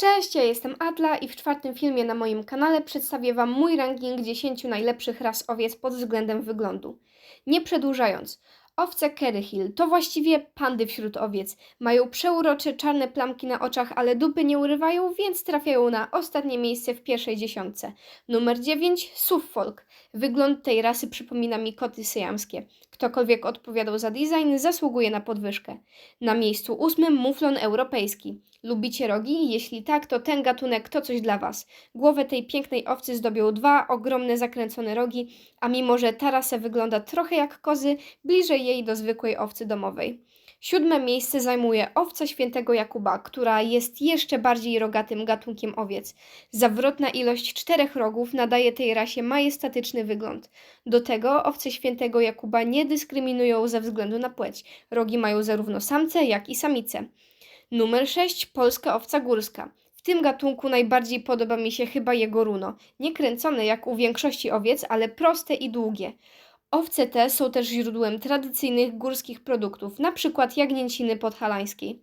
Cześć, ja jestem Adla i w czwartym filmie na moim kanale przedstawię Wam mój ranking 10 najlepszych ras owiec pod względem wyglądu. Nie przedłużając, owce Kerry Hill to właściwie pandy wśród owiec. Mają przeurocze czarne plamki na oczach, ale dupy nie urywają, więc trafiają na ostatnie miejsce w pierwszej dziesiątce. Numer 9 Suffolk. Wygląd tej rasy przypomina mi koty syjamskie. Ktokolwiek odpowiadał za design zasługuje na podwyżkę. Na miejscu ósmym muflon europejski. Lubicie rogi? Jeśli tak, to ten gatunek to coś dla Was. Głowę tej pięknej owcy zdobią dwa ogromne zakręcone rogi, a mimo że ta rasa wygląda trochę jak kozy, bliżej jej do zwykłej owcy domowej. Siódme miejsce zajmuje owca świętego Jakuba, która jest jeszcze bardziej rogatym gatunkiem owiec. Zawrotna ilość czterech rogów nadaje tej rasie majestatyczny wygląd. Do tego owce świętego Jakuba nie dyskryminują ze względu na płeć. Rogi mają zarówno samce, jak i samice. Numer 6. Polska owca górska. W tym gatunku najbardziej podoba mi się chyba jego runo. Nie kręcone jak u większości owiec, ale proste i długie. Owce te są też źródłem tradycyjnych górskich produktów, np. jagnięciny podhalańskiej.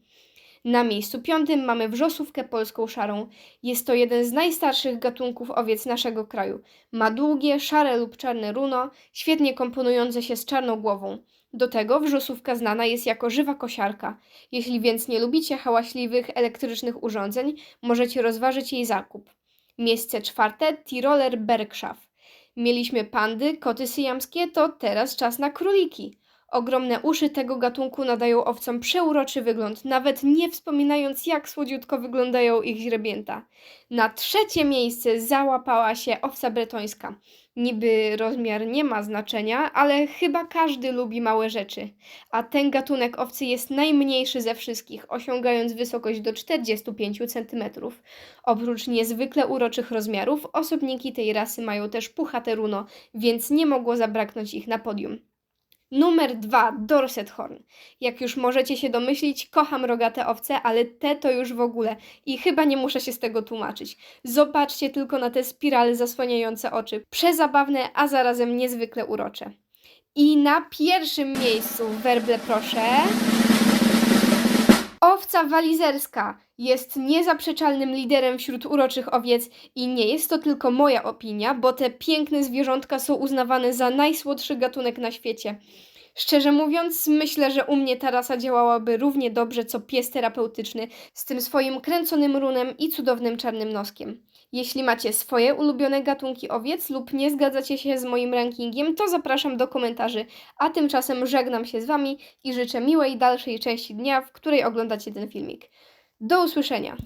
Na miejscu piątym mamy wrzosówkę polską szarą. Jest to jeden z najstarszych gatunków owiec naszego kraju. Ma długie, szare lub czarne runo, świetnie komponujące się z czarną głową. Do tego wrzosówka znana jest jako żywa kosiarka. Jeśli więc nie lubicie hałaśliwych elektrycznych urządzeń, możecie rozważyć jej zakup. Miejsce czwarte Tiroler Bergschaff. Mieliśmy pandy, koty syjamskie, to teraz czas na króliki. Ogromne uszy tego gatunku nadają owcom przeuroczy wygląd, nawet nie wspominając jak słodziutko wyglądają ich źrebięta. Na trzecie miejsce załapała się owca bretońska. Niby rozmiar nie ma znaczenia, ale chyba każdy lubi małe rzeczy. A ten gatunek owcy jest najmniejszy ze wszystkich, osiągając wysokość do 45 cm. Oprócz niezwykle uroczych rozmiarów, osobniki tej rasy mają też puchate runo, więc nie mogło zabraknąć ich na podium. Numer 2 Dorset Horn. Jak już możecie się domyślić, kocham rogate owce, ale te to już w ogóle i chyba nie muszę się z tego tłumaczyć. Zobaczcie tylko na te spirale zasłaniające oczy. Przezabawne, a zarazem niezwykle urocze. I na pierwszym miejscu werble proszę. Owca walizerska jest niezaprzeczalnym liderem wśród uroczych owiec i nie jest to tylko moja opinia, bo te piękne zwierzątka są uznawane za najsłodszy gatunek na świecie. Szczerze mówiąc, myślę, że u mnie ta rasa działałaby równie dobrze co pies terapeutyczny z tym swoim kręconym runem i cudownym czarnym noskiem. Jeśli macie swoje ulubione gatunki owiec lub nie zgadzacie się z moim rankingiem, to zapraszam do komentarzy, a tymczasem żegnam się z Wami i życzę miłej dalszej części dnia, w której oglądacie ten filmik. Do usłyszenia!